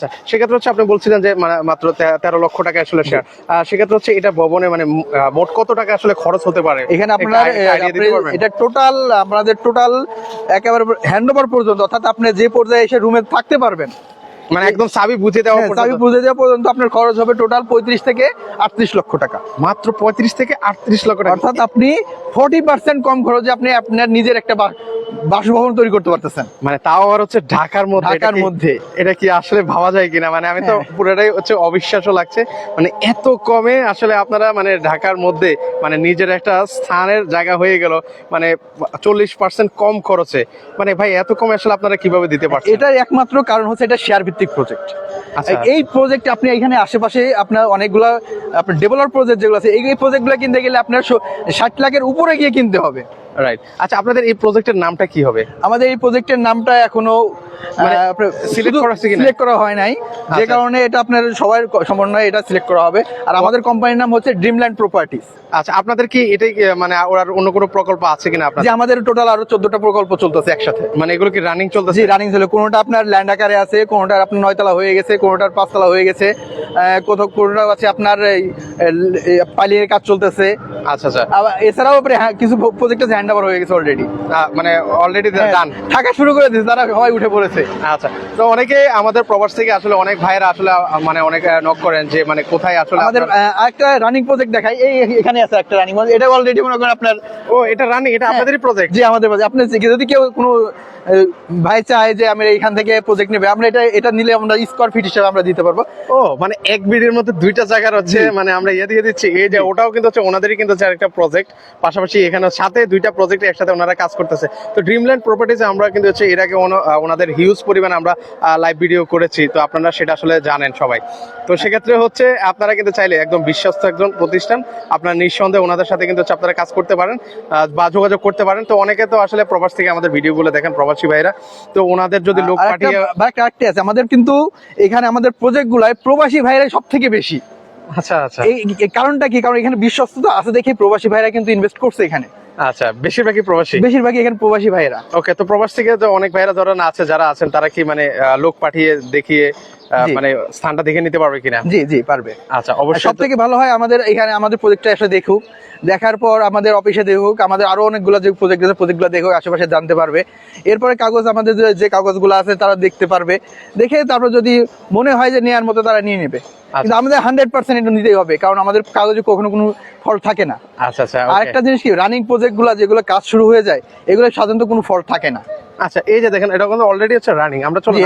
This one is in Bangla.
আচ্ছা, সেক্ষেত্রে হচ্ছে আপনি বলছিলেন যে মানে মাত্র তেরো লক্ষ টাকা আসলে শেয়ার সেক্ষেত্রে হচ্ছে এটা ভবনে মানে মোট কত টাকা আসলে খরচ হতে পারে? এখানে আপনার? এটা টোটাল আপনাদের টোটাল একেবারে হ্যান্ড ওভার পর্যন্ত অর্থাৎ আপনি যে পর্যায়ে এসে রুমে থাকতে পারবেন। মানে একদম চাবি বুঝে দেওয়া চাবি বুঝে দেওয়া পর্যন্ত আপনার খরচ হবে টোটাল পঁয়ত্রিশ থেকে আটত্রিশ লক্ষ টাকা। মাত্র পঁয়ত্রিশ থেকে আটত্রিশ লক্ষ টাকা? অর্থাৎ আপনি ফোর্টি পার্সেন্ট কম খরচে আপনি আপনার নিজের একটা বাসভবন তৈরি করতে পারতেছেন। মানে তাও আবার হচ্ছে ঢাকার মধ্যে ঢাকার মধ্যে। এটা কি আসলে ভাবা যায় কিনা? মানে আমি তো হ্যাঁ। পুরোটাই হচ্ছে অবিশ্বাসও লাগছে। মানে এত কমে আসলে আপনারা মানে ঢাকার মধ্যে মানে নিজের একটা স্থানের জায়গা হয়ে গেল মানে চল্লিশ পার্সেন্ট কম খরচে। মানে ভাই এত কমে আসলে আপনারা কীভাবে দিতে পারছেন? এটার একমাত্র কারণ হচ্ছে এটা শেয়ার ভিত্তিক প্রজেক্ট আচ্ছা। এই প্রজেক্ট আপনি এখানে আশেপাশে আপনার অনেকগুলো আপনার ডেভেলপ প্রজেক্ট যেগুলো আছে এই প্রজেক্টগুলো কিনতে গেলে আপনার ষাট লাখের উপরে গিয়ে কিনতে হবে। রাইট আচ্ছা আপনাদের এই প্রজেক্টের নামটা কি হবে? আমাদের এই প্রজেক্টের নামটা এখনও মানে select করা সিলেক্ট করা হয় নাই। যে আচ্ছা। কারণে এটা আপনার সবার সমন্বয়ে এটা সিলেক্ট করা হবে। আর আমাদের কোম্পানির নাম হচ্ছে ড্রিমল্যান্ড প্রপার্টিস আচ্ছা আপনাদের কি এটাই মানে ওর অন্য কোনো প্রকল্প আছে কিনা যে আমাদের টোটাল আরও চোদ্দটা প্রকল্প চলতেছে একসাথে। মানে এগুলো কি রানিং চলতেছে? রানিং চলে। কোনোটা আপনার ল্যান্ড আকারে আছে কোনোটার আপনার নয়তলা হয়ে গেছে কোনোটার পাঁচতলা হয়ে গেছে কোথাও কোনোটা আছে আপনার এই, এই, কাজ চলতেছে। আচ্ছা আচ্ছা। এছাড়াও আপনি হ্যাঁ, কিছু প্রজেক্ট আছে হ্যান্ড ওভার হয়ে গেছে অলরেডি মানে অলরেডি ডান থাকা শুরু করে দিয়েছে তারা সবাই উঠে পড়েছে। আচ্ছা তো অনেকে আমাদের প্রবাস থেকে আসলে অনেক ভাইরা আসলে মানে অনেক নক করেন যে মানে কোথায় আসলে আমাদের আরেকটা রানিং প্রজেক্ট দেখাই। এই এখানে আছে একটা রানিং এটা অলরেডি মনে করেন আপনার ও এটা রানিং এটা আপনাদেরই প্রজেক্ট আমাদের। আপনি যদি কেউ কোনো ভাই চায় যে আমি এখান থেকে প্রজেক্ট নেবে আমরা এটা এটা নিলে আমরা স্কোয়ার ফিট হিসেবে আমরা দিতে পারব। ও মানে এক বিডির মধ্যে দুইটা জায়গা হচ্ছে মানে আমরা ইয়ে দিয়ে দিচ্ছি। এই যে ওটাও কিন্তু হচ্ছে ওনাদেরই কিন্তু হচ্ছে একটা প্রজেক্ট পাশাপাশি এখানে সাথে দুইটা প্রজেক্ট একসাথে ওনারা কাজ করতেছে। তো ড্রিমল্যান্ড প্রপার্টিজে আমরা কিন্তু হচ্ছে এর আগে ওনাদের হিউজ পরিমাণে আমরা লাইভ ভিডিও করেছি। তো আপনারা সেটা আসলে জানেন সবাই। তো সেক্ষেত্রে হচ্ছে আপনারা কিন্তু চাইলে একদম বিশ্বস্ত একজন প্রতিষ্ঠান আপনারা নিঃসন্দেহে ওনাদের সাথে কিন্তু হচ্ছে আপনারা কাজ করতে পারেন বা যোগাযোগ করতে পারেন। তো অনেকে তো আসলে প্রবাস থেকে আমাদের ভিডিওগুলো দেখেন প্রবাসী ভাইরা তো ওনাদের যদি লোক আরেকটা পাঠিয়ে আরেকটা আরেকটা আছে আমাদের কিন্তু এখানে আমাদের প্রজেক্ট গুলায় প্রবাসী ভাইরা সব থেকে বেশি। আচ্ছা আচ্ছা। এই কারণটা কি? কারণ এখানে বিশ্বস্ততা আছে দেখে প্রবাসী ভাইরা কিন্তু ইনভেস্ট করছে এখানে। আচ্ছা বেশিরভাগই প্রবাসী। বেশিরভাগই এখানে প্রবাসী ভাইরা ওকে তো প্রবাস থেকে তো অনেক ভাইরা ধরেন আছে যারা আছেন তারা কি মানে লোক পাঠিয়ে দেখিয়ে। মানে স্থানটা দেখে নিতে পারবে কিনা? জি জি পারবে। আচ্ছা অবশ্যই সব থেকে ভালো হয় আমাদের এখানে আমাদের প্রজেক্টটা এসে দেখুক। দেখার পর আমাদের অফিসে দেখুক আমাদের আরও অনেকগুলো যে প্রজেক্ট আছে প্রজেক্টগুলো দেখুক আশেপাশে জানতে পারবে। এরপরে কাগজ আমাদের যে- কাগজগুলো আছে তারা দেখতে পারবে। দেখে তারপর যদি মনে হয় যে নেওয়ার মতো তারা নিয়ে নেবে। কিন্তু আমাদের হান্ড্রেড পার্সেন্ট এটা নিতেই হবে কারণ আমাদের কাগজে কখনো কোনো ফল্ট থাকে না। আচ্ছা আচ্ছা. আরেকটা জিনিস কি রানিং প্রজেক্টগুলা যেগুলো কাজ শুরু হয়ে যায় এগুলো সাধারণত কোনো ফল্ট থাকে না। আচ্ছা এই যে দেখেন এটা কিন্তু অলরেডি হচ্ছে রানিং আমরা চলো